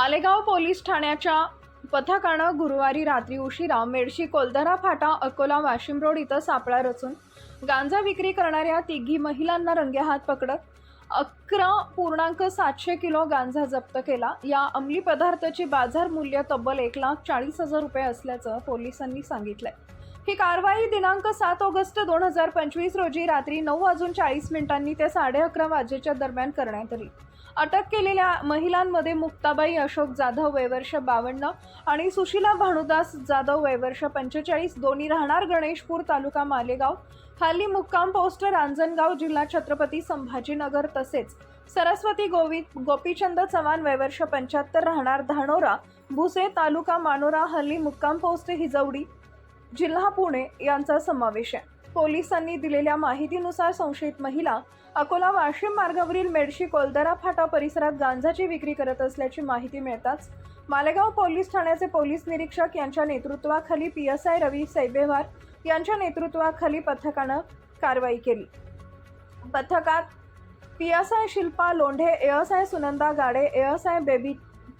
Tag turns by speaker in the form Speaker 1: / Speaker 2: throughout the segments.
Speaker 1: Malegaon police ठाण्याच्या पथकानं गुरुवारी रात्री उशिरा मेडशी कोलदरा फाटा अकोला वाशिम रोड इथं सापळा रचून गांजा विक्री करणाऱ्या तिघी महिलांना रंगेहात पकडत अकरा पूर्णांक सातशे किलो गांजा जप्त केला. या अंमली पदार्थाची बाजार मूल्य तब्बल एक लाख चाळीस हजार रुपये असल्याचं पोलिसांनी सांगितलंय. ही कारवाई दिनांक सात ऑगस्ट दोन हजार पंचवीस रोजी रात्री नऊ वाजून चाळीस मिनिटांनी ते साडे अकरा वाजेच्या दरम्यान करण्यात आली. अटक केलेल्या महिलांमध्ये मुक्ताबाई अशोक जाधव वयवर्ष बावन्न आणि सुशीला भानुदास जाधव वयवर्ष पंचेचाळीस. दोन्ही राहणार गणेशपूर तालुका मालेगाव. हाली मुक्काम पोस्ट रांजणगाव जिल्हा छत्रपती संभाजीनगर तसेच सरस्वती गोवी गोपीचंद चव्हाण वयवर्ष पंच्याहत्तर राहणार धानोरा भुसे तालुका मानोरा. हल्ली मुक्काम पोस्ट हिजवडी जिल्हा पुणे यांचा समावेश आहे. पोलिसांनी दिलेल्या माहितीनुसार संशयित महिला अकोला वाशिम मार्गावरील मेडशी कोलदरा फाटा परिसरात गांजाची विक्री करत असल्याची माहिती मिळताच मालेगाव पोलीस ठाण्याचे पोलीस निरीक्षक यांच्या नेतृत्वाखाली P S I Ravi Saibewar यांच्या नेतृत्वाखाली पथकानं कारवाई केली. पथकात P S I Shilpa Londhe S I Sunanda Gade S I Baby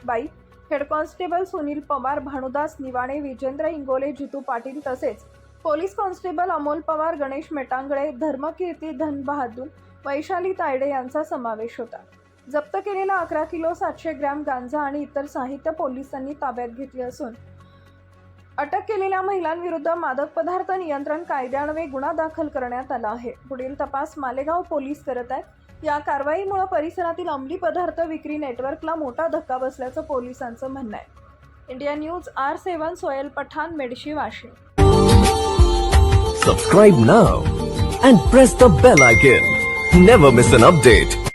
Speaker 1: Bai head constable Sunil Pawar Bhanudas Niwane Vijendra Ingole Jitu Patil तसेच पोलीस कॉन्स्टेबल अमोल पवार गणेश मेटांगळे धर्मकीर्ती धन बहादूर वैशाली तायडे यांचा समावेश होता. जप्त केलेला अकरा किलो सातशे ग्रॅम गांजा आणि इतर साहित्य पोलिसांनी ताब्यात घेतले असून अटक केलेल्या महिलांविरुद्ध मादक पदार्थ नियंत्रण कायद्यान्वये गुन्हा दाखल करण्यात आला आहे. पुढील तपास मालेगाव पोलीस करत आहेत. या कारवाईमुळे परिसरातील अंमली पदार्थ विक्री नेटवर्कला मोठा धक्का बसल्याचं पोलिसांचं म्हणणं आहे. India news R seven Soyal Pathan Medshi Washim.
Speaker 2: Subscribe now and press the bell icon never miss an update